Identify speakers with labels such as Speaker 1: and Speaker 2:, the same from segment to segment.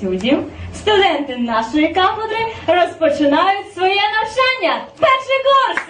Speaker 1: з студенти нашої кафедри розпочинають своє навчання. Перший курс!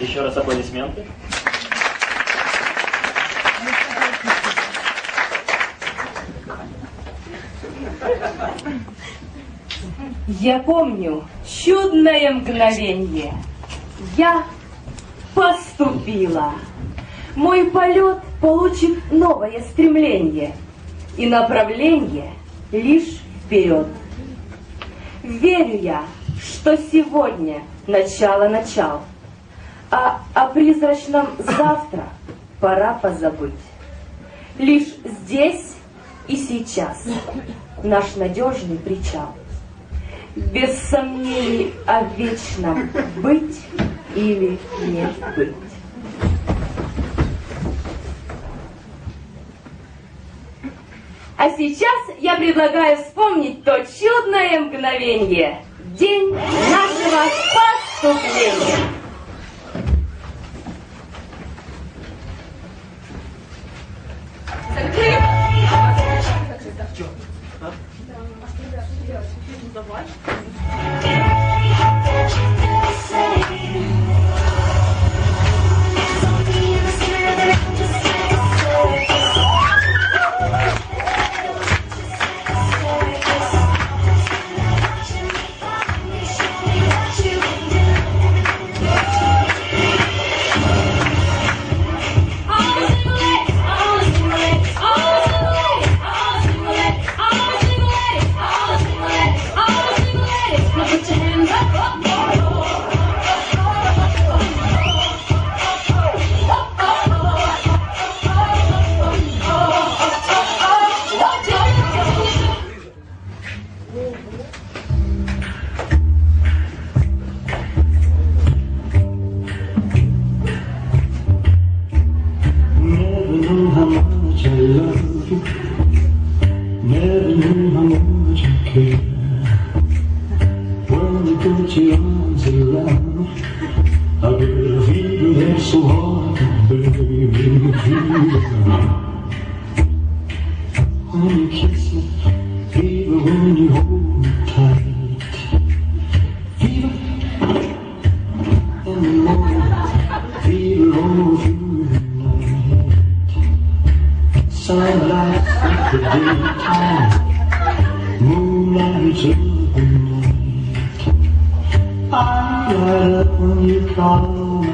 Speaker 2: Еще раз аплодисменты.
Speaker 1: Я помню чудное мгновенье. Я поступила. Мой полет получит новое стремление и направление лишь вперед. Верю я, что сегодня начало начал, а о призрачном завтра пора позабыть. Лишь здесь и сейчас наш надежный причал. Без сомнений о вечном быть или не быть. А сейчас я предлагаю вспомнить то чудное мгновение. День нашего поступления.
Speaker 3: the what? When you call.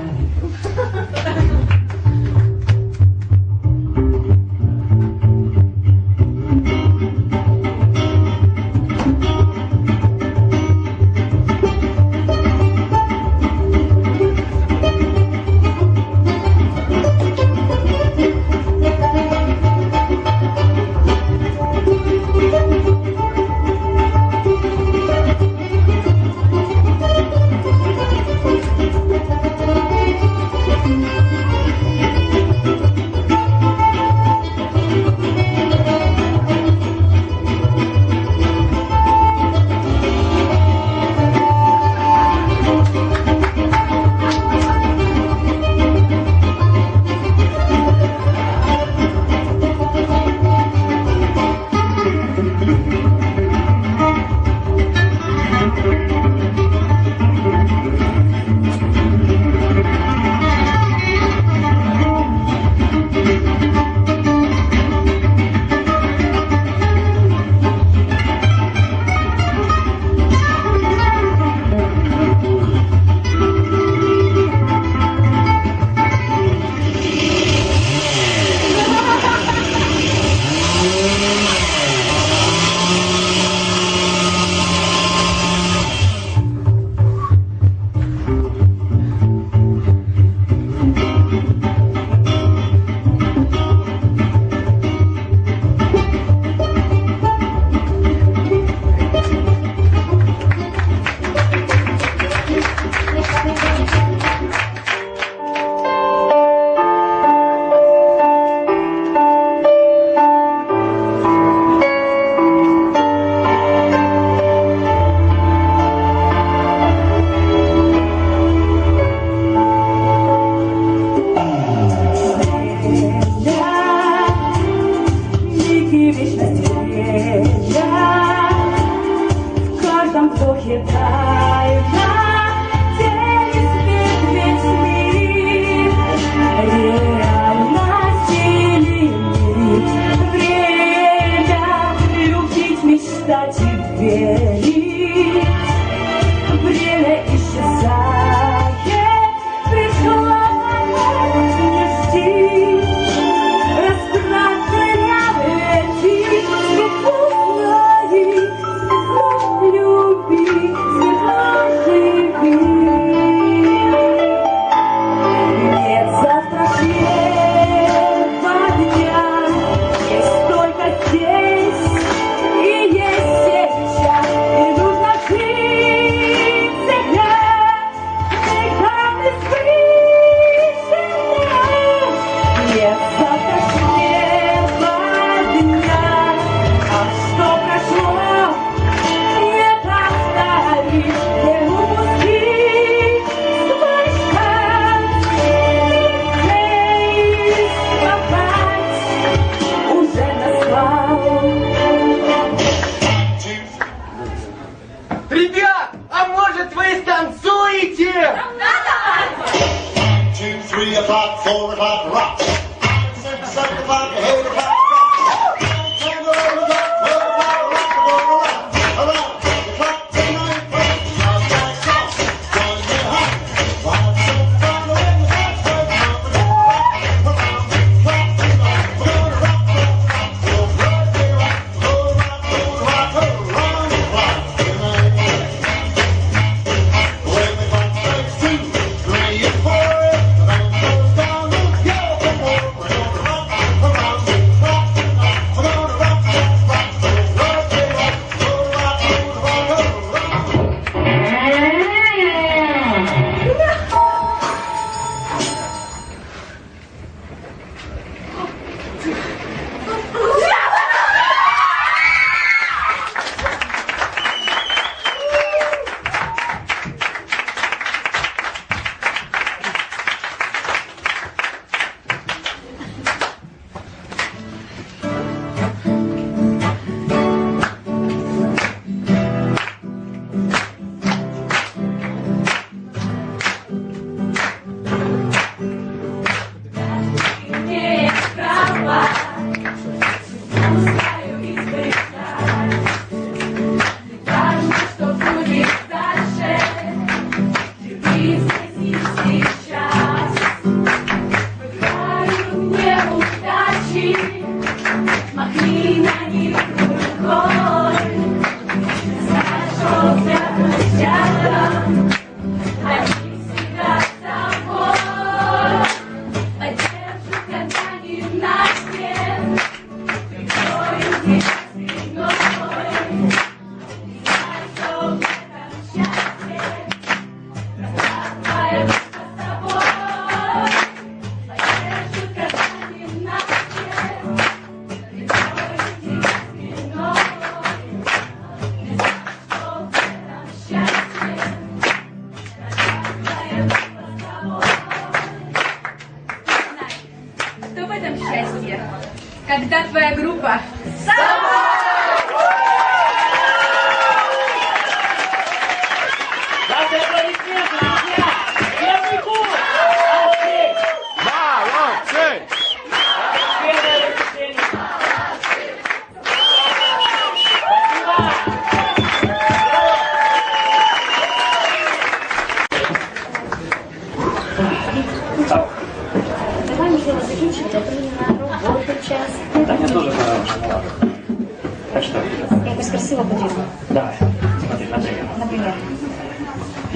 Speaker 4: three o'clock, four o'clock, rock. Five, six,
Speaker 2: seven o'clock,
Speaker 1: hey.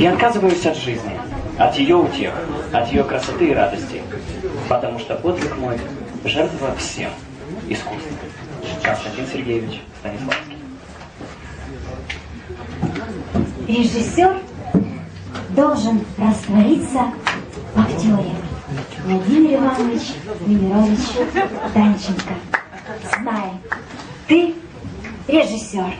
Speaker 2: Я отказываюсь от жизни, от ее утех, от ее красоты и радости, потому что подвиг мой – жертва всем искусством. Константин Сергеевич Станиславский.
Speaker 5: Режиссер должен раствориться в актере. Владимир Иванович Минерович Данченко. Знай, ты режиссер.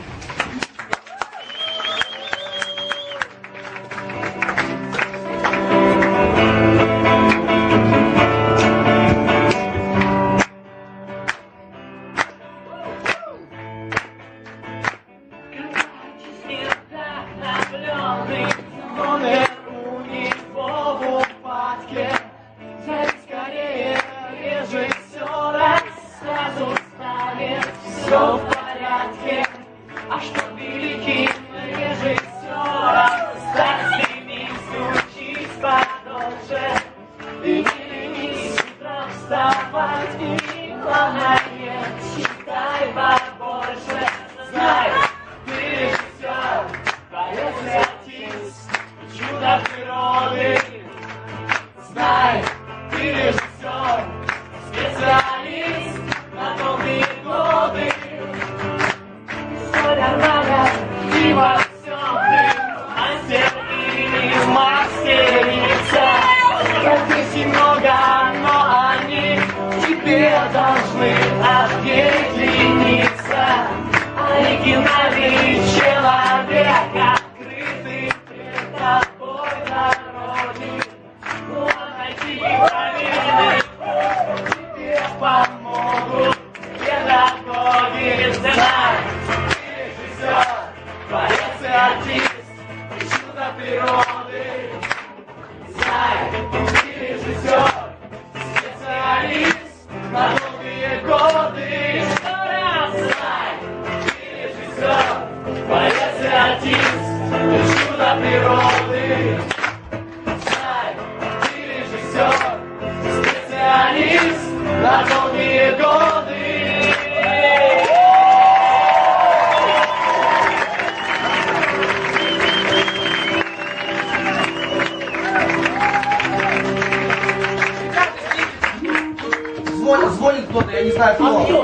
Speaker 6: Знаю, кто.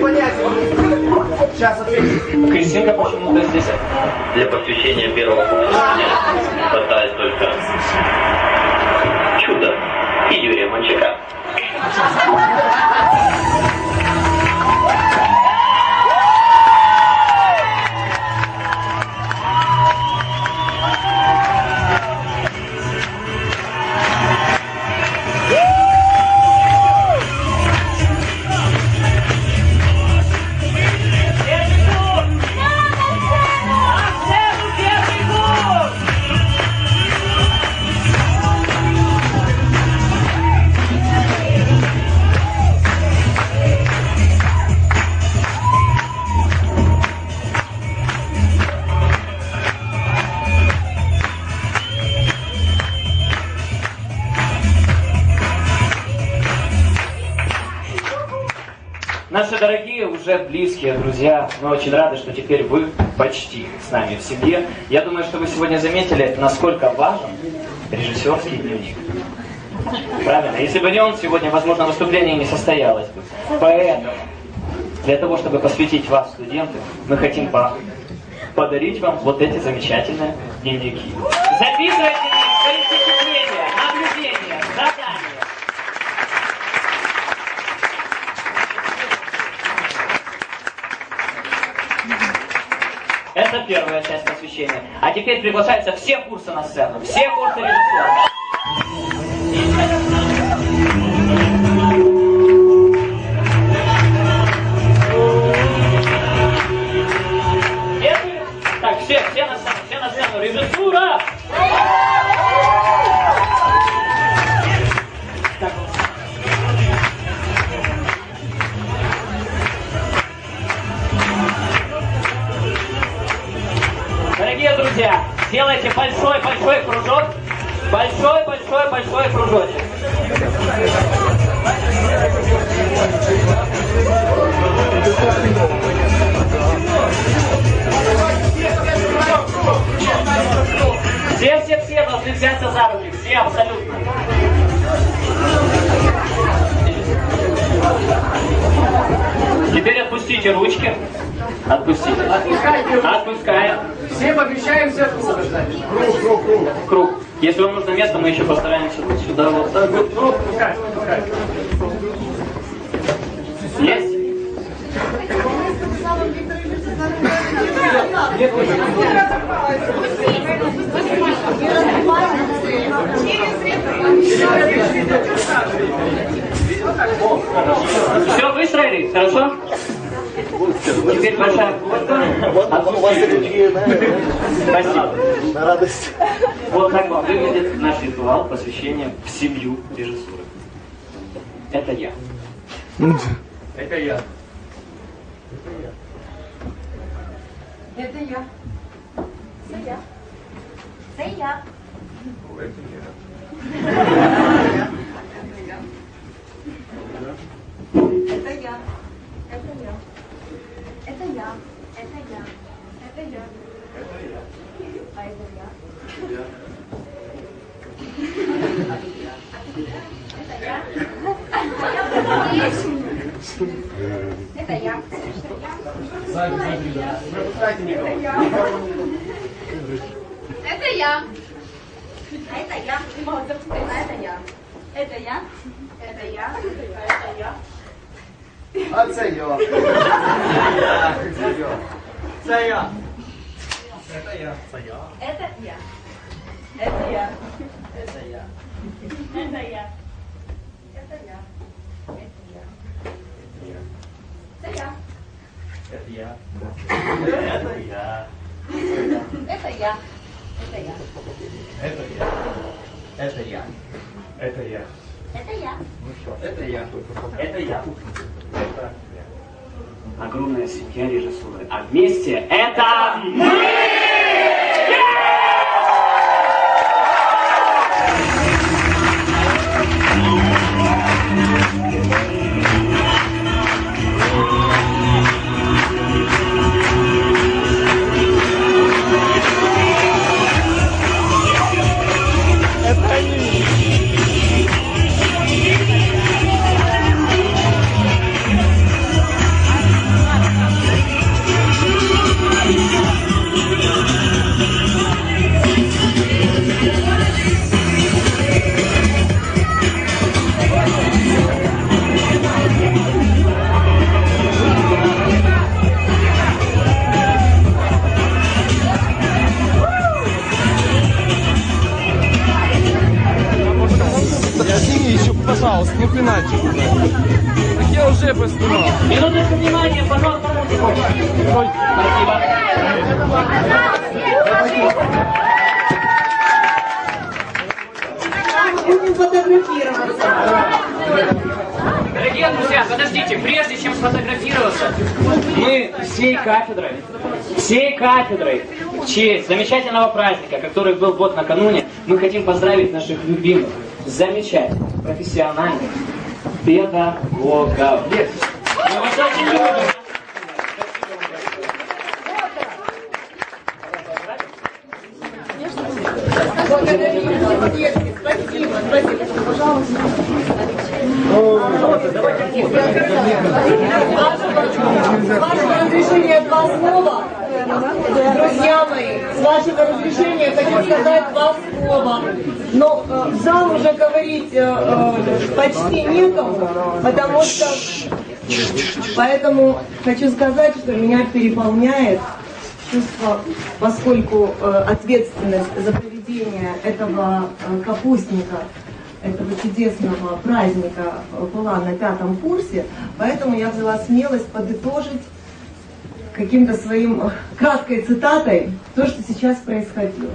Speaker 6: Понятия. Сейчас ответим.
Speaker 2: Кристинка почему-то здесь.
Speaker 7: Для посвящения первого не хватает только чуда и Юрия Манчака.
Speaker 2: Уже близкие друзья, мы очень рады, что теперь вы почти с нами в семье. Я думаю, что вы сегодня заметили, насколько важен режиссерский дневник. Правильно. Если бы не он, сегодня, возможно, выступление не состоялось бы. Поэтому, для того, чтобы посвятить вас, студенты, мы хотим по- подарить вам вот эти замечательные дневники. Записывайте в них свои впечатления, наблюдения, Это первая часть посвящения. А теперь приглашаются все курсы на сцену. Все курсы режиссера. Друзья, сделайте большой-большой кружок. Большой-большой-большой кружочек. Все-все-все должны взяться за руки. Все абсолютно. Теперь отпустите ручки. Отпустите. Отпускаем.
Speaker 6: Всем обещаемся круг. Круг,
Speaker 2: круг, круг. Круг. Если вам нужно место, мы еще постараемся сюда вот так. Круг,
Speaker 6: ну, круг, пускай, пускай.
Speaker 2: Есть? Нет, нет, нет. Все выстроились, хорошо? Теперь большая Спасибо.
Speaker 4: На радость.
Speaker 2: Вот так вам выглядит наш ритуал посвящения в семью режиссуры. Это я.
Speaker 6: Это я.
Speaker 8: Это я.
Speaker 5: Це я.
Speaker 8: Это я. Это я. Это я. Это я. Это я. А это я. Это я.
Speaker 6: Пропускайте никого.
Speaker 8: Это я.
Speaker 1: Это я.
Speaker 8: Это я.
Speaker 1: Это я.
Speaker 8: Это я. Это я.
Speaker 6: А це я. Це я. Це я. Це я.
Speaker 1: Это я.
Speaker 8: Это я.
Speaker 6: Це я.
Speaker 1: Это я.
Speaker 8: Это я. Это
Speaker 6: Это
Speaker 8: я.
Speaker 6: я.
Speaker 8: Это я.
Speaker 6: Это я.
Speaker 8: Это я. Это я.
Speaker 6: Это я. Это я. Это я.
Speaker 1: Это я.
Speaker 6: Ну что, это я.
Speaker 2: Это я.
Speaker 6: Это
Speaker 2: Огромная семья режиссуры. А вместе это мы! Внимания, пожалуйста, музыку. Спасибо.
Speaker 9: Будем фотографироваться.
Speaker 2: Дорогие друзья, подождите, прежде чем сфотографироваться, мы всей кафедрой, всей кафедрой в честь замечательного праздника, который был год накануне, мы хотим поздравить наших любимых, замечательных, профессиональных педагогов.
Speaker 9: Почти некому, потому что... Поэтому хочу сказать, что меня переполняет чувство, поскольку э, ответственность за проведение этого э, капустника, этого чудесного праздника э, была на пятом курсе, поэтому я взяла смелость подытожить каким-то своим краткой цитатой то, что сейчас происходило.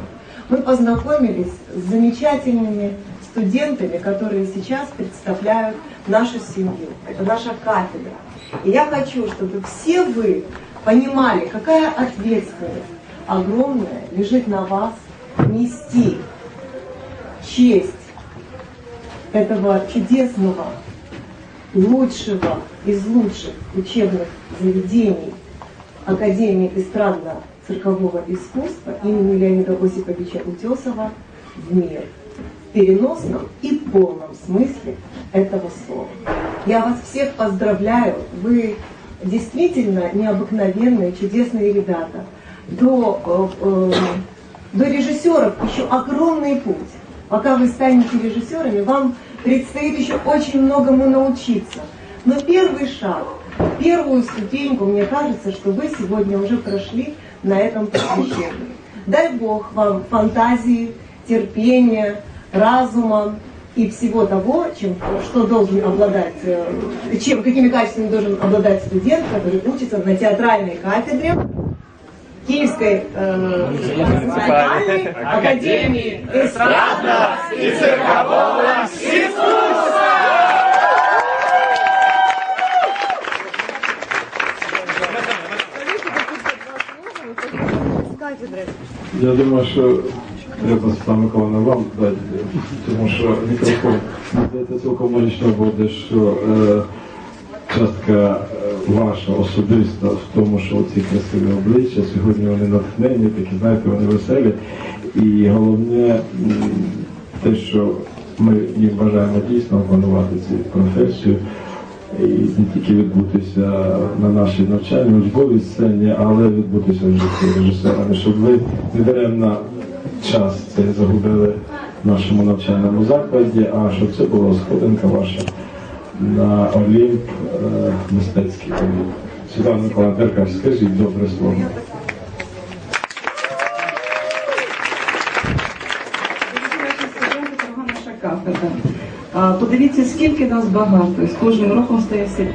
Speaker 9: Мы познакомились с замечательными студентами, которые сейчас представляют нашу семью. Это наша кафедра. И я хочу, чтобы все вы понимали, какая ответственность огромная лежит на вас нести честь этого чудесного, лучшего из лучших учебных заведений Академии эстрадно-циркового искусства имени Леонида Осиповича Утесова в мир. Переносном и полном смысле этого слова. Я вас всех поздравляю. Вы действительно необыкновенные, чудесные ребята. До, э, э, до режиссеров еще огромный путь. Пока вы станете режиссерами, вам предстоит еще очень многому научиться. Но первый шаг, первую ступеньку, мне кажется, что вы сегодня уже прошли на этом посвящении. Дай Бог вам фантазии, терпения, разума и всего того, чем, что должен обладать, э, чем, какими качествами должен обладать студент, который учится на театральной кафедре Киевской э, национальной академии эстрадного и циркового искусства.
Speaker 10: Я думаю, що треба саме вам дати, тому що мікрофон здається цілком логічно буде, що е, частка е, ваша особиста в тому, що ці красиві обличчя, сьогодні вони натхнені, такі, знаєте, вони веселі. І головне те, що ми їм бажаємо дійсно опанувати цю професію і не тільки відбутися на нашій навчальній учбовій сцені, але відбутися в житті режисерами, щоб ви не даремно час цей загубили в нашому навчальному закладі, а щоб це була сходинка ваша на Олімп, е, мистецький Олімп. Світлана Миколаївна Деркаш, скажіть добре слово.
Speaker 9: Подивіться, скільки нас багато, з кожним роком стає все